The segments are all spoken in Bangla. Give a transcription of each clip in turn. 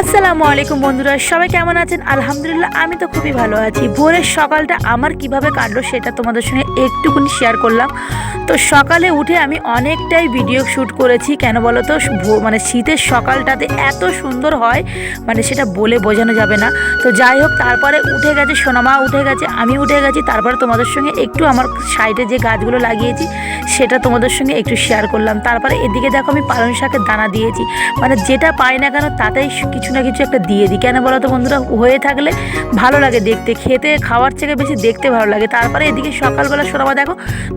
আসসালামু আলাইকুম বন্ধুরা, সবাই কেমন আছেন? আলহামদুলিল্লাহ, আমি তো খুবই ভালো আছি। ভোরের সকালটা আমার কীভাবে কাটলো সেটা তোমাদের সঙ্গে একটুকুনি শেয়ার করলাম। তো সকালে উঠে আমি অনেকটাই ভিডিও শ্যুট করেছি, কেন বলো তো মানে শীতের সকালটাতে এত সুন্দর হয় মানে সেটা বলে বোঝানো যাবে না। তো যাই হোক, তারপরে উঠে গেছে, সোনামা উঠে গেছে, আমি উঠে গেছি, তারপরে তোমাদের সঙ্গে একটু আমার সাইডে যে গাছগুলো লাগিয়েছি সেটা তোমাদের সঙ্গে একটু শেয়ার করলাম। তারপরে এদিকে দেখো আমি পালং শাকের দানা দিয়েছি। মানে যেটা পাই না কেন তাতেই কিছু না কিছু একটা দিয়ে দিই। কেন বলো তো বন্ধুরা? হয়ে থাকলে ভালো লাগে দেখতে। খেতে, খাওয়ার থেকে বেশি দেখতে ভালো লাগে। তারপরে এদিকে সকালবেলা সোনামা দেখো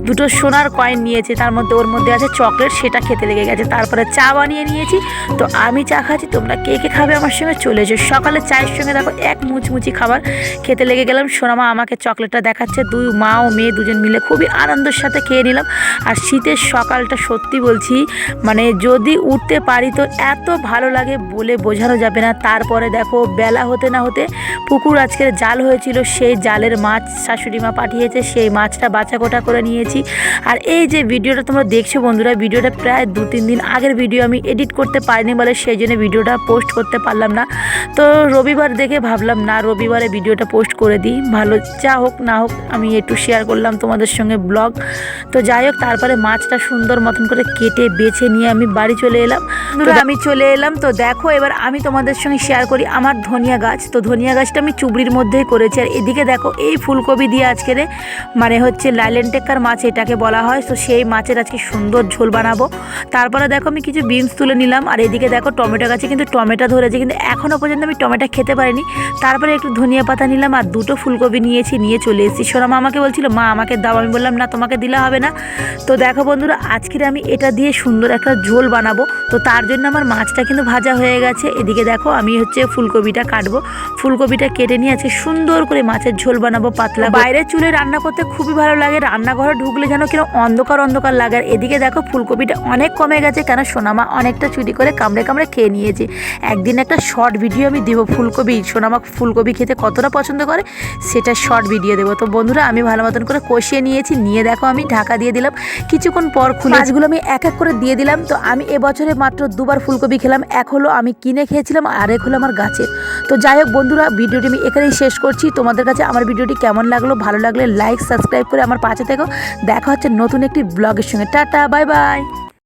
দুটো সোনার কয়েন নিয়েছে। তার মধ্যে ওর মধ্যে আছে চকলেট সেটা খেতে লেগে গেছে। তারপরে চা বানিয়ে নিয়েছি। তো আমি চা খাচ্ছি, তোমরা কে কে খাবে আমার সঙ্গে চলে এসো সকালে চায়ের সঙ্গে দেখো এক মুচমুচি খাবার খেতে লেগে গেলাম। সোনামা আমাকে চকলেটটা দেখাচ্ছে। দুই মা ও মেয়ে দুজন মিলে খুবই আনন্দের সাথে খেয়ে নিলাম। আর শীতের সকালটা সত্যি বলছি মানে যদি উঠতে পারি তো এত ভালো লাগে বলে বোঝানো যাবে না। তারপরে দেখো বেলা হতে না হতে পুকুর আজকের জাল হয়েছিল, সেই জালের মাছ শাশুড়ি মা পাঠিয়েছে, সেই মাছটা বাছা কোটা করে নিয়েছি। আর এই যে ভিডিওটা তোমরা দেখছ বন্ধুরা, ভিডিওটা প্রায় দু তিন দিন আগের ভিডিও আমি এডিট করতে পারিনি বলে সেই জন্য ভিডিওটা পোস্ট করতে পারলাম না। তো রবিবার দেখে ভাবলাম না রবিবারে ভিডিওটা পোস্ট করে দিই। ভালো যা হোক না হোক আমি একটু শেয়ার করলাম তোমাদের সঙ্গে ব্লগ তো যাই হোক তারপরে মাছটা সুন্দর মতন করে কেটে বেছে নিয়ে আমি বাড়ি চলে এলাম। আমি চলে এলাম। তো দেখো এবার আমি তোমাদের সঙ্গে শেয়ার করি আমার ধনিয়া গাছ। তো ধনিয়া গাছটা আমি চুবড়ির মধ্যেই করেছি। আর এদিকে দেখো এই ফুলকপি দিয়ে আজকের মানে হচ্ছে লাইলেন টেক্কার মাছ এটাকে বলা হয়। তো সেই মাছের আজকে সুন্দর ঝোল বানাবো। তারপরে দেখো আমি কিছু বিনস তুলে নিলাম। আর এদিকে দেখো টমেটো গাছে কিন্তু টমেটো ধরেছে কিন্তু এখনও পর্যন্ত আমি টমেটো খেতে পারিনি। তারপরে একটু ধনিয়া পাতা নিলাম আর দুটো ফুলকপি নিয়েছি, নিয়ে চলে এসেছি। সোনামা আমাকে বলছিল, মা, আমাকে দাও। আমি বললাম, না, তোমাকে দিলে হবে না। তো দেখো বন্ধুরা, আজকের আমি এটা দিয়ে সুন্দর একটা ঝোল বানাবো। তো তার জন্য আমার মাছটা কিন্তু ভাজা হয়ে গেছে। এদিকে দেখো, আমি হচ্ছে ফুলকপিটা কাটবো। ফুলকপিটা কেটে নিয়ে আজকে সুন্দর করে মাছের ঝোল বানাবো পাতলা বাইরের চুলে রান্না করতে খুবই ভালো লাগে। রান্নাঘরে ঢুকলে যেন কেন অন্ধকার অন্ধকার লাগে। আর এদিকে দেখো, ফুলকপিটা অনেক কমে গেছে কেন? সোনামা অনেকটা চুরি করে কামড়ে কামড়ে খেয়ে নিয়েছে। একদিন একটা শর্ট ভিডিও আমি দেবো ফুলকপি, সোনামা ফুলকপি খেতে কতটা পছন্দ করে, সেটা শর্ট ভিডিও দেবো। তো বন্ধুরা, আমি ভালো মতন করে কষিয়ে নিয়েছি, নিয়ে দেখো আমি, ঢাকা দিয়ে দিলাম। কিছুক্ষণ পর খুলে মাছগুলো আমি এক এক করে দিয়ে দিলাম। তো আমি এবছরে মাত্র দুবার ফুলকপি খেলাম। এক হলো আমি কিনে খেয়েছিলাম আর এক হলো আমার গাছে। তো যাই হোক বন্ধুরা, ভিডিওটি আমি এখানেই শেষ করছি। তোমাদের কাছে আমার ভিডিওটি কেমন লাগল? ভালো লাগলে লাইক সাবস্ক্রাইব করে আমার পাশে থেকো। দেখা হচ্ছে নতুন একটি ব্লগের সঙ্গে। Tata bye bye